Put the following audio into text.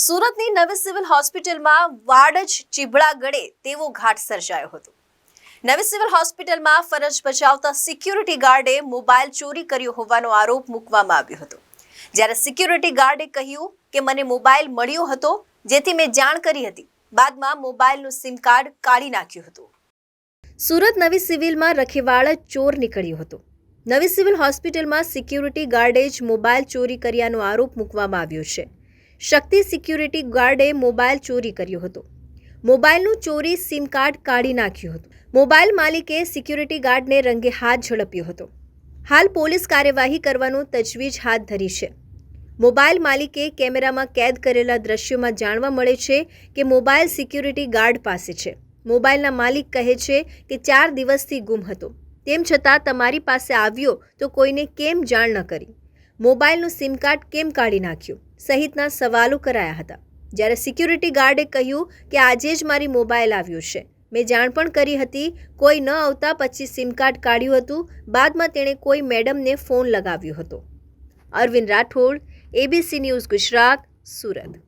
સુરતની નવી સિવિલ હોસ્પિટલમાં વાડ જ ચીબડા ગળે તેવો ઘાટ સર્જાયો હતો. નવી સિવિલ હોસ્પિટલમાં ફરજ બજાવતા સિક્યુરિટી ગાર્ડે મોબાઈલ ચોરી કર્યો હોવાનો આરોપ મૂકવામાં આવ્યો હતો. જ્યારે સિક્યુરિટી ગાર્ડે કહ્યું કે મને મોબાઈલ મળ્યો હતો, જેથી મેં જાણ કરી હતી. બાદમાં મોબાઈલનું સિમ કાર્ડ કાઢી નાખ્યું હતું. સુરત નવી સિવિલમાં રખેવાળ ચોર નીકળ્યો હતો. નવી સિવિલ હોસ્પિટલમાં સિક્યુરિટી ગાર્ડે જ મોબાઈલ ચોરી કર્યાનો આરોપ મૂકવામાં આવ્યો છે. શક્તિ સિક્યુરિટી ગાર્ડે મોબાઈલ ચોરી કર્યો હતો. મોબાઈલનું ચોરી સિમ કાર્ડ કાઢી નાખ્યું હતું. મોબાઈલ માલિકે સિક્યુરિટી ગાર્ડને રંગે હાથ ઝડપ્યો હતો. હાલ પોલીસ કાર્યવાહી કરવાનું તજવીજ હાથ ધરી છે. મોબાઈલ માલિકે કેમેરામાં કેદ કરેલા દ્રશ્યોમાં જાણવા મળે છે કે મોબાઈલ સિક્યુરિટી ગાર્ડ પાસે છે. મોબાઈલના માલિક કહે છે કે ચાર દિવસથી ગુમ હતો. તેમ છતાં તમારી પાસે આવ્યો તો કોઈને કેમ જાણ ન કરી? મોબાઈલનું સિમ કાર્ડ કેમ કાઢી નાખ્યું? સહિતના સવાલો કરાયા હતા. જ્યારે સિક્યુરિટી ગાર્ડે કહ્યું કે આજે જ મારી મોબાઈલ આવ્યો છે. મેં જાણ પણ કરી હતી, કોઈ ન આવતા પછી સિમ કાર્ડ કાઢ્યું હતું. બાદમાં તેણે કોઈ મેડમને ફોન લગાવ્યો હતો. Arvind Rathod, ABC news Gujarat, Surat.